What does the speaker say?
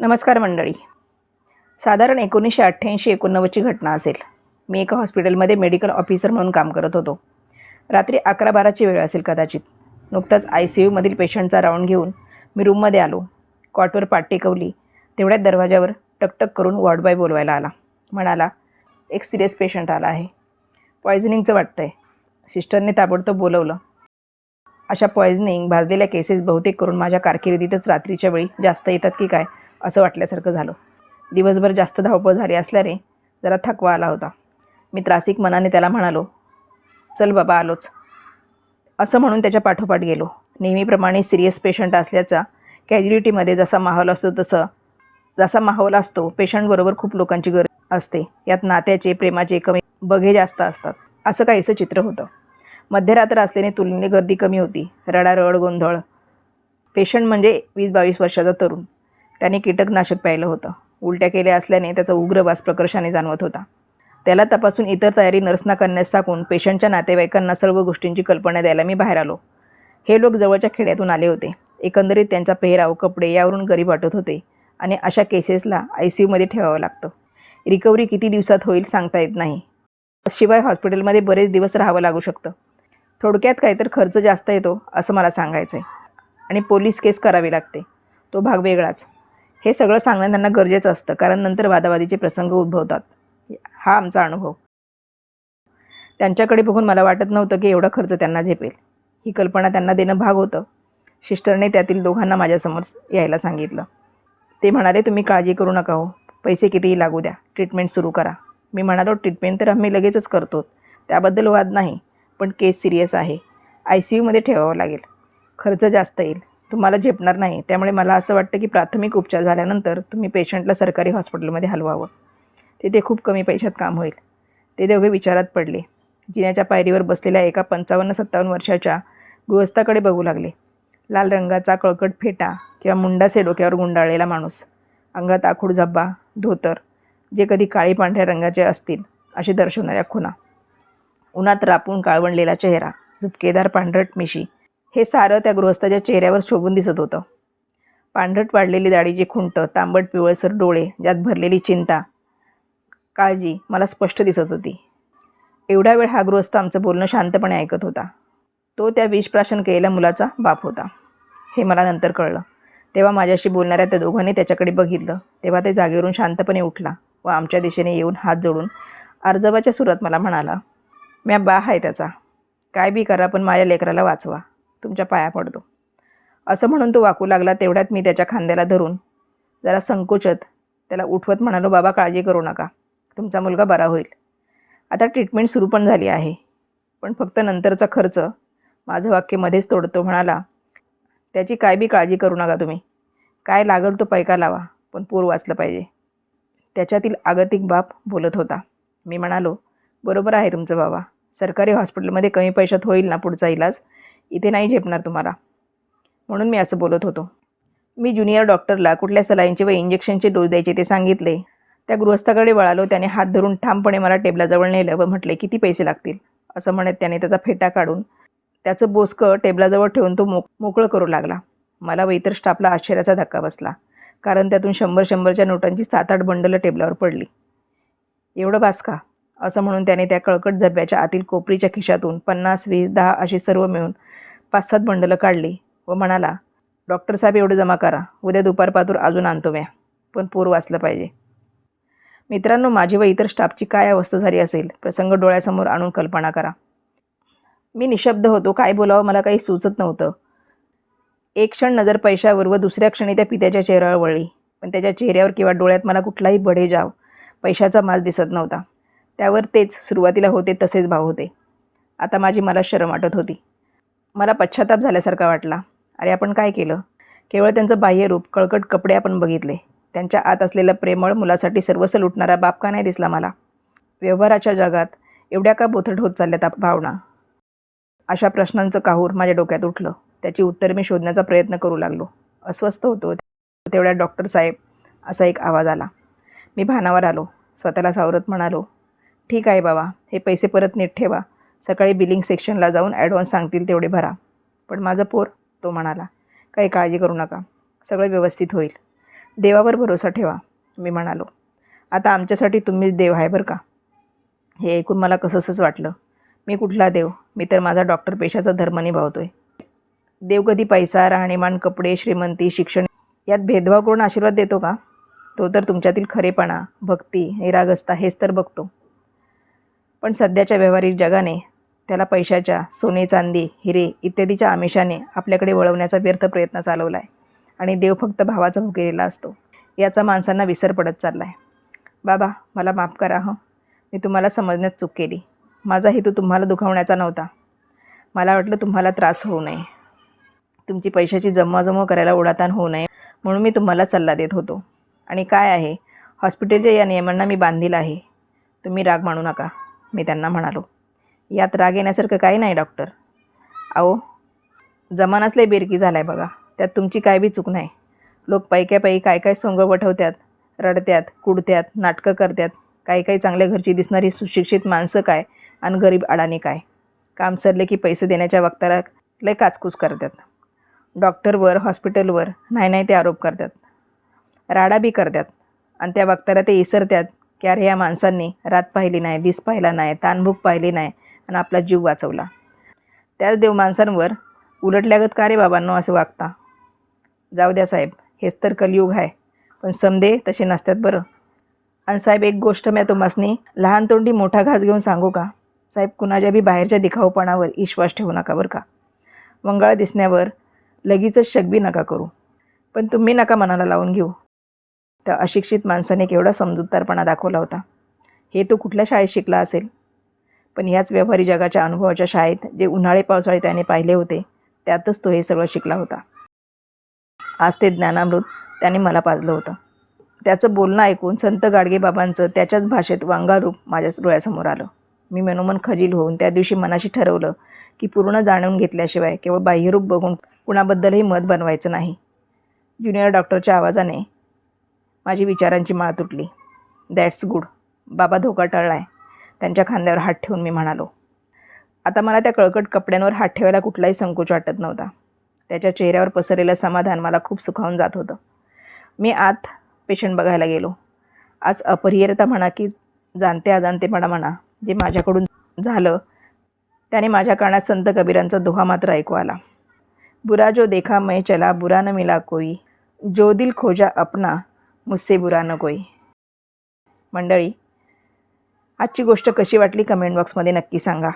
नमस्कार मंडळी. साधारण एकोणीसशे अठ्ठ्याऐंशी एकोणनव्वदची घटना असेल. मी एका हॉस्पिटलमध्ये मेडिकल ऑफिसर म्हणून काम करत होतो. रात्री अकरा बाराची वेळ असेल कदाचित. नुकताच आय सी यूमधील पेशंटचा राऊंड घेऊन मी रूममध्ये आलो. कॉटवर पाठ टेकवली. तेवढ्याच दरवाजावर टकटक करून वॉर्डबॉय बोलवायला आला. म्हणाला एक सिरियस पेशंट आला आहे. पॉयझनिंगचं वाटतं आहे सिस्टरने ताबडतोब बोलवलं. अशा पॉयझनिंग भाजलेल्या केसेस बहुतेक करून माझ्या कारकिर्दीतच रात्रीच्या वेळी जास्त येतात की काय? असं वाटल्यासारखं झालं. दिवसभर जास्त धावपळ झाली असल्याने जरा थकवा आला होता. मी त्रासिक मनाने त्याला म्हणालो चल बाबा आलोच. असं म्हणून त्याच्या पाठोपाठ गेलो. नेहमीप्रमाणे सिरियस पेशंट असल्याचा कॅज्युलिटीमध्ये जसा माहोल असतो तसं जसा माहोल असतो पेशंटबरोबर खूप लोकांची गरज असते. यात नात्याचे प्रेमाचे कमी बघे जास्त असतात. असं काहीसं चित्र होतं. मध्यरात्र असल्याने तुलनेने गर्दी कमी होती. रडारड गोंधळ. पेशंट म्हणजे वीस बावीस वर्षाचा तरुण. त्याने कीटकनाशक प्यायलं होतं. उलट्या केल्या असल्याने त्याचा उग्र वास प्रकर्षाने जाणवत होता. त्याला तपासून इतर तयारी नर्सना करण्यास टाकून पेशंटच्या नातेवाईकांना सर्व गोष्टींची कल्पना द्यायला मी बाहेर आलो. हे लोक जवळच्या खेड्यातून आले होते. एकंदरीत त्यांचा पेहराव कपडे यावरून गरीब वाटत होते आणि अशा केसेसला आय सी यूमध्ये ठेवावं लागतं. रिकव्हरी किती दिवसात होईल सांगता येत नाही. शिवाय हॉस्पिटलमध्ये बरेच दिवस राहावं लागू शकतं. थोडक्यात काय तर खर्च जास्त येतो असं मला सांगायचं आहे आणि पोलीस केस करावी लागते. तो भाग वेगळाच. हे सगळं सांगणं त्यांना गरजेचं असतं कारण नंतर वादावादीचे प्रसंग उद्भवतात. हा आमचा अनुभव. त्यांच्याकडे बघून मला वाटत नव्हतं की एवढा खर्च त्यांना झेपेल. ही कल्पना त्यांना देणं भाग होतं. सिस्टरने त्यातील दोघांना माझ्यासमोर यायला सांगितलं. ते म्हणाले तुम्ही काळजी करू नका हो. पैसे कितीही लागू द्या. ट्रीटमेंट सुरू करा. मी म्हणालो ट्रीटमेंट तर आम्ही लगेचच करतो. त्याबद्दल वाद नाही पण केस सिरियस आहे. आय सी यूमध्ये ठेवावं लागेल. खर्च जास्त येईल. तुम्हाला झेपणार नाही. त्यामुळे मला असं वाटतं की प्राथमिक उपचार झाल्यानंतर तुम्ही पेशंटला सरकारी हॉस्पिटलमध्ये हलवावं. तिथे खूप कमी पैशात काम होईल. ते दोघे विचारात पडले. जिन्याच्या पायरीवर बसलेल्या एका पंचावन्न सत्तावन्न वर्षाच्या गृहस्थाकडे बघू लागले. लाल रंगाचा कळकट फेटा किंवा मुंडासे डोक्यावर गुंडाळलेला माणूस. अंगात आखूड झब्बा धोतर जे कधी काळी पांढऱ्या रंगाचे असतील असे दर्शवणाऱ्या खुणा. उन्हात रापून काळवणलेला चेहरा झुपकेदार पांढरट मिशी हे सारं त्या गृहस्थाच्या चेहऱ्यावर शोभून दिसत होतं. पांढरट वाढलेली दाढीची खुंट तांबट पिवळसर डोळे ज्यात भरलेली चिंता. काळजी मला स्पष्ट दिसत होती. एवढा वेळ हा गृहस्थ आमचं बोलणं शांतपणे ऐकत होता. तो त्या विषप्राशन केलेल्या मुलाचा बाप होता. हे मला नंतर कळलं. तेव्हा माझ्याशी बोलणाऱ्या त्या दोघांनी त्याच्याकडे बघितलं. तेव्हा ते जागेवरून शांतपणे उठला व आमच्या दिशेने येऊन हात जोडून अर्जबाच्या सुरात मला म्हणाला म्या बा आहे त्याचा. काय बी करा पण माझ्या लेकराला वाचवा. तुमच्या पाया पडतो. असं म्हणून तो वाकू लागला तेवढ्यात मी त्याच्या खांद्याला धरून. जरा संकोचत त्याला उठवत म्हणालो बाबा काळजी करू नका. तुमचा मुलगा बरा होईल. आता ट्रीटमेंट सुरू पण झाली आहे. पण फक्त नंतरचा खर्च माझं वाक्य मध्येच तोडतो म्हणाला त्याची काय बी काळजी करू नका तुम्ही. काय लागल तो पैका लावा पण पूर वाचलं पाहिजे. त्याच्यातील आगतिक बाप बोलत होता. मी म्हणालो बरोबर आहे तुमचं बाबा. सरकारी हॉस्पिटलमध्ये कमी पैशात होईल ना पुढचा इलाज? इथे नाही झेपणार तुम्हाला. म्हणून मी असं बोलत होतो. मी ज्युनियर डॉक्टरला कुठल्या सलाईनचे व इंजेक्शनचे डोस द्यायचे ते सांगितले. त्या गृहस्थाकडे वळालो त्याने हात धरून ठामपणे मला टेबलाजवळ नेलं व म्हटले किती पैसे लागतील? असं म्हणत त्याने त्याचा फेटा काढून त्याचं बोसकं टेबलाजवळ ठेवून तो मोक मोकळं करू लागला. मला व इतर स्टाफला आश्चर्याचा धक्का बसला कारण त्यातून शंभर शंभरच्या नोटांची सात आठ बंडलं टेबलावर पडली. एवढं बास का? असं म्हणून त्याने त्या कळकट झब्याच्या आतील कोपरीच्या खिशातून पन्नास वीस दहा अशी सर्व मिळून पाच सात बंडलं काढली व म्हणाला डॉक्टर साहेब एवढं जमा करा. उद्या दुपारपातूर अजून आणतो म्या. पण पूर वाचलं पाहिजे. मित्रांनो माझी व इतर स्टाफची काय अवस्था झाली असेल प्रसंग डोळ्यासमोर आणून कल्पना करा. मी निशब्द होतो. काय बोलावं? मला काही सुचत नव्हतं. एक क्षण नजर पैशावर व दुसऱ्या क्षणी त्या पित्याच्या चेहऱ्यावर वळली. पण त्याच्या चेहऱ्यावर किंवा डोळ्यात मला कुठलाही बढे जाव पैशाचा माज दिसत नव्हता. त्यावर तेच सुरुवातीला होते तसेच भाव होते. आता माझी मला शरम वाटत होती. मला पश्चाताप झाल्यासारखा वाटला. अरे आपण काय केलं? केवळ त्यांचं बाह्यरूप कळकट कपडे आपण बघितले. त्यांच्या आत असलेलं प्रेमळ मुलासाठी सर्वस्व लुटणारा बाप का नाही दिसला मला? व्यवहाराच्या जगात एवढ्या का बोथट होत चालल्यात आप- भावना? अशा प्रश्नांचं काहूर माझ्या डोक्यात उठलं. त्याची उत्तर मी शोधण्याचा प्रयत्न करू लागलो. अस्वस्थ होतो तेवढ्या डॉक्टर साहेब असा एक आवाज आला. मी भानावर आलो. स्वतःला सावरत म्हणालो ठीक आहे बाबा हे पैसे परत नीट ठेवा. सकाळी बिलिंग सेक्शनला जाऊन ॲडव्हान्स सांगतील तेवढे भरा. पण माझा पोर तो म्हणाला काही काळजी करू नका. सगळं व्यवस्थित होईल. देवावर भरोसा ठेवा मी म्हणालो. आता आमच्यासाठी तुम्हीच देव आहे बरं का? हे ऐकून मला कसंसंच वाटलं. मी कुठला देव? मी तर माझा डॉक्टर पेशाचा धर्म निभावतोय देव कधी पैसा राहणीमान कपडे श्रीमंती शिक्षण यात भेदभाव करून आशीर्वाद देतो का? तो तर तुमच्यातील खरेपणा भक्ती निरागसता हेच तर बघतो. पण सध्याच्या व्यावहारिक जगाने त्याला पैशाच्या सोने चांदी हिरे इत्यादीच्या आमिषाने आपल्याकडे वळवण्याचा व्यर्थ प्रयत्न चालवला आहे आणि देव फक्त भावाचा भुकेलेला असतो. याचा माणसांना विसर पडत चालला आहे बाबा मला माफ करा हं. मी तुम्हाला समजण्यात चूक केली. माझा हेतू तुम्हाला दुखावण्याचा नव्हता. मला वाटलं तुम्हाला त्रास होऊ नये. तुमची पैशाची जमवाजमव करायला ओढाताण होऊ नये म्हणून मी तुम्हाला सल्ला देत होतो. आणि काय आहे? हॉस्पिटलच्या या नियमांना मी बांधील आहे. तुम्ही राग मानू नका मी त्यांना म्हणालो. यात राग येण्यासारखं काही नाही डॉक्टर अहो जमानाच लय बेरकी झाला आहे बघा. त्यात तुमची काय बी चूक नाही. लोक पैक्यापैकी काय काय सोंग वठवतात रडत्यात कुडत्यात नाटकं करतात काही काही चांगल्या घरची दिसणारी सुशिक्षित माणसं काय आणि गरीब अडाणी काय? काम सरले की पैसे देण्याच्या वक्ताला लय काचकूस करतात डॉक्टरवर हॉस्पिटलवर नाही नाही ते आरोप करतात राडा बी करतात आणि त्या वक्ताला ते इसरतात की अरे या माणसांनी रात पाहिली नाही दिस पाहिला नाही तानभूक पाहिली नाही. आणि आपला जीव वाचवला. त्याच देव माणसांवर उलटल्यागत का रे बाबांनो असं वागता? जाऊ द्या साहेब हेच तर कलयुग आहे. पण समदे तसे नसतात बरं. आणि साहेब एक गोष्ट मी तुम्हासनी लहान तोंडी मोठा घास घेऊन सांगू का? साहेब कुणाच्या बी बाहेरच्या दिखाऊपणावर विश्वास ठेवू नका बरं का? वंगाळ दिसण्यावर लगेचच शकबी नका करू. पण तुम्ही नका मनाला लावून घेऊ. त्या अशिक्षित माणसाने केवढा समजूतदारपणा दाखवला होता. हे तो कुठल्या शाळेत शिकला असेल? पण ह्याच व्यवहारी जगाच्या अनुभवाच्या शाळेत जे उन्हाळे पावसाळे त्याने पाहिले होते त्यातच तो हे सगळं शिकला होता. आज ते ज्ञानामृत त्याने मला पाजलं होतं. त्याचं बोलणं ऐकून संत गाडगेबाबांचं त्याच्याच भाषेत वांगारूप माझ्या डोळ्यासमोर आलं. मी मनोमन खजील होऊन त्या दिवशी मनाशी ठरवलं की पूर्ण जाणून घेतल्याशिवाय केवळ बाह्यरूप बघून कुणाबद्दलही मत बनवायचं नाही. ज्युनियर डॉक्टरच्या आवाजाने माझी विचारांची माळ तुटली. दॅट्स गुड बाबा धोका टळला आहे त्यांच्या खांद्यावर हात ठेवून मी म्हणालो आता मला त्या कळकट कपड्यांवर हात ठेवायला कुठलाही संकोच वाटत नव्हता. त्याच्या चेहऱ्यावर पसरलेलं समाधान मला खूप सुखावून जात होतं. मी आत पेशंट बघायला गेलो. आज अपरिहरता म्हणा की जाणते अजाणतेपणा म्हणा जे माझ्याकडून झालं त्याने माझ्या कानात संत कबीरांचा दोहा मात्र ऐकू आला. बुरा जो देखा मैं चला बुरा न मिला कोई. जो दिल खोजा अपना मुझसे बुरा न कोई. मंडळी आजची गोष्ट कशी वाटली कमेंट बॉक्समध्ये नक्की सांगा.